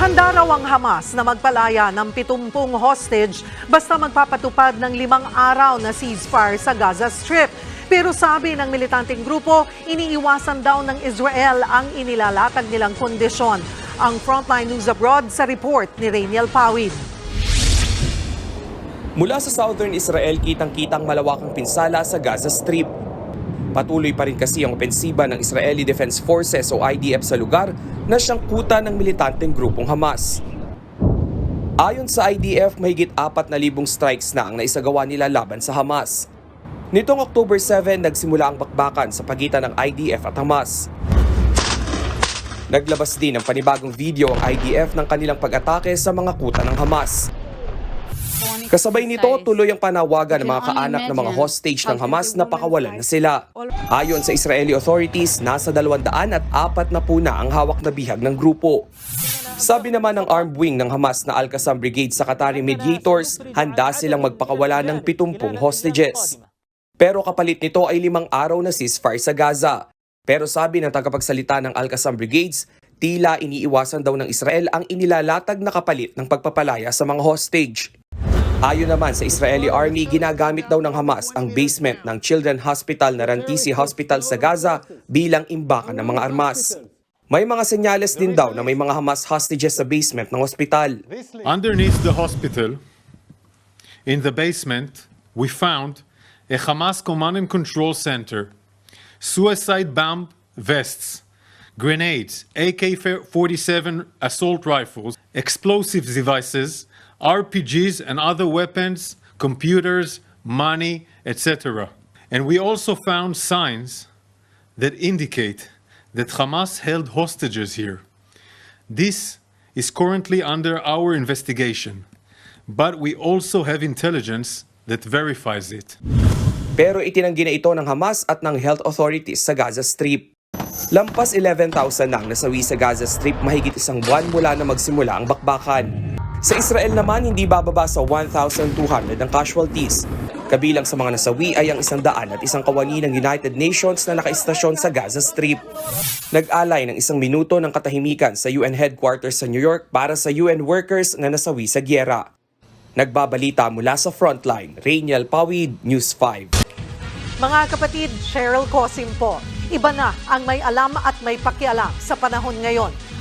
Handa raw ang Hamas na magpalaya ng 70 hostage basta magpapatupad ng limang araw na ceasefire sa Gaza Strip. Pero sabi ng militanteng grupo, iniiwasan daw ng Israel ang inilalatag nilang kondisyon. Ang Frontline News Abroad sa report ni Rainiel Pawid. Mula sa southern Israel, kitang-kitang malawakang pinsala sa Gaza Strip. Patuloy pa rin kasi ang opensiba ng Israeli Defense Forces o IDF sa lugar na siyang kuta ng militanteng grupong Hamas. Ayon sa IDF, mahigit 4,000 strikes na ang naisagawa nila laban sa Hamas. Nitong October 7, nagsimula ang bakbakan sa pagitan ng IDF at Hamas. Naglabas din ng panibagong video ang IDF ng kanilang pag-atake sa mga kuta ng Hamas. Kasabay nito, tuloy ang panawagan ng mga kaanak ng mga hostage ng Hamas na pakawalan na sila. Ayon sa Israeli authorities, nasa 200 at apat na puna ang hawak na bihag ng grupo. Sabi naman ng armed wing ng Hamas na Al-Qassam Brigade sa Qatari mediators, handa silang magpakawala ng 70 hostages. Pero kapalit nito ay limang araw na ceasefire sa Gaza. Pero sabi ng tagapagsalita ng Al-Qassam Brigades, tila iniiwasan daw ng Israel ang inilalatag na kapalit ng pagpapalaya sa mga hostage. Ayon naman sa Israeli Army, ginagamit daw ng Hamas ang basement ng Children Hospital na Rantisi Hospital sa Gaza bilang imbakan ng mga armas. May mga senyales din daw na may mga Hamas hostages sa basement ng ospital. Underneath the hospital, in the basement, we found a Hamas command and control center, suicide bomb vests, grenades, AK 47 assault rifles, explosive devices, RPGs and other weapons, computers, money, etc. And we also found signs that indicate that Hamas held hostages here. This is currently under our investigation, but we also have intelligence that verifies it. Pero itinanggi na ito ng Hamas at ng health authorities sa Gaza Strip. Lampas 11,000 nang nasawi sa Gaza Strip mahigit isang buwan mula na magsimula ang bakbakan. Sa Israel naman, hindi bababa sa 1,200 ang casualties. Kabilang sa mga nasawi ay ang isang daan at isang kawani ng United Nations na nakaistasyon sa Gaza Strip. Nag-alay ng isang minuto ng katahimikan sa UN headquarters sa New York para sa UN workers na nasawi sa gyera. Nagbabalita mula sa Frontline, Rainiel Pawid, News 5. Mga kapatid, Cheryl Cosim po. Iba na ang may alam at may pakialam sa panahon ngayon.